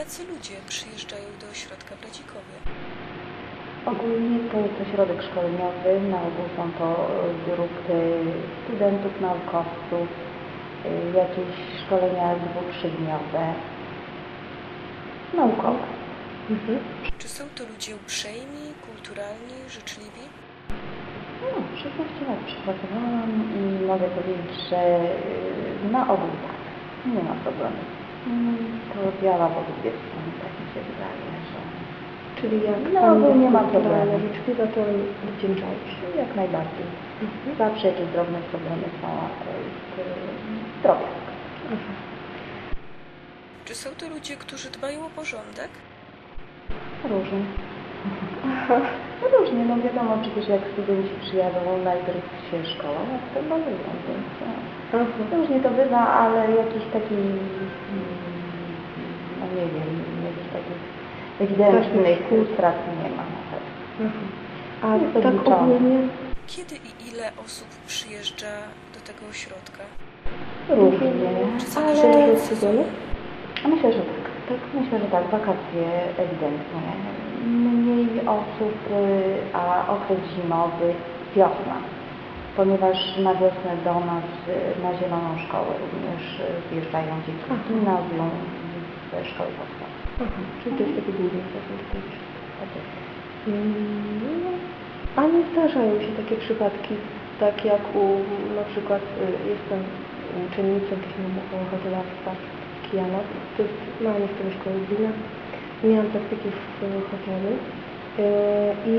jacy ludzie przyjeżdżają do ośrodka w Radzikowie? Ogólnie to jest to środek szkoleniowy. Na ogół są to y, grupy studentów, naukowców, y, jakieś szkolenia dwu, trzydniowe, naukowe. Mhm. Czy są to ludzie uprzejmi, kulturalni, życzliwi? No, 16 lat przepracowałam i mogę powiedzieć, że y, na ogół tak. Nie ma problemu. To działa w obydwie strony, tak mi się wydaje, że Czyli jak No, Pani nie ma problemu. życzliwa, to wdzięczają się. jak najbardziej. Mhm. Zawsze jakieś drobne problemy są, a to jest y, drobiazg. Mhm. Czy są to ludzie, którzy dbają o porządek? Różnie. No różnie, no wiadomo, przecież jak studenci przyjadą, najpierw się szkoła, a potem balują, więc no, różnie to bywa, ale jakiś taki, no nie wiem, jakichś takich ewidentnych strat nie ma na pewno. Mhm. A Jest to tak ogólnie Kiedy i ile osób przyjeżdża do tego ośrodka? Różnie, Czy ale sezonu? Myślę, że tak. tak. Myślę, że tak. Wakacje ewidentnie. Mniej osób, y, a okres zimowy wiosna. Ponieważ na wiosnę do nas y, na Zieloną Szkołę również y, zjeżdżają dzieci z gimnazjum szkoły podstawowej. Aha, czyli to jest taki główny A nie zdarzają się takie przypadki, tak jak u na przykład y, jestem uczennicą technikum hotelarstwa Kijana, to jest mała miejscowość koło Lublina. Miałam praktyki w hotelu y, i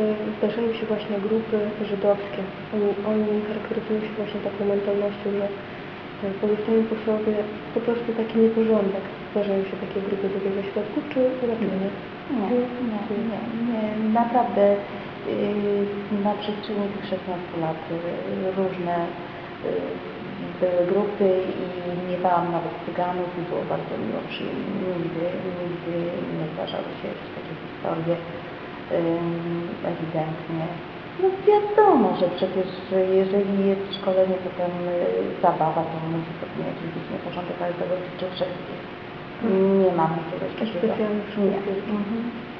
y, zdarzają się właśnie grupy żydowskie. Oni, oni charakteryzują się właśnie taką mentalnością, że y, pozostają po sobie po prostu taki nieporządek. Zdarzają się takie grupy do tego środku, czy raczej nie? Nie, nie, nie, nie. Naprawdę y, na przestrzeni tych 16 lat y, różne y, były grupy i miewałam nawet cyganów i było bardzo miło przyjemnie. Nigdy, nigdy nie zdarzały się jakieś takie historie ewidentnie. No wiadomo, że przecież jeżeli jest szkolenie, y, zabawa, to musi to jakiś być nieporządek, ale tego dotyczy wszystkich. Nie mamy czegoś takiego. specjalnych Nie. Mhm.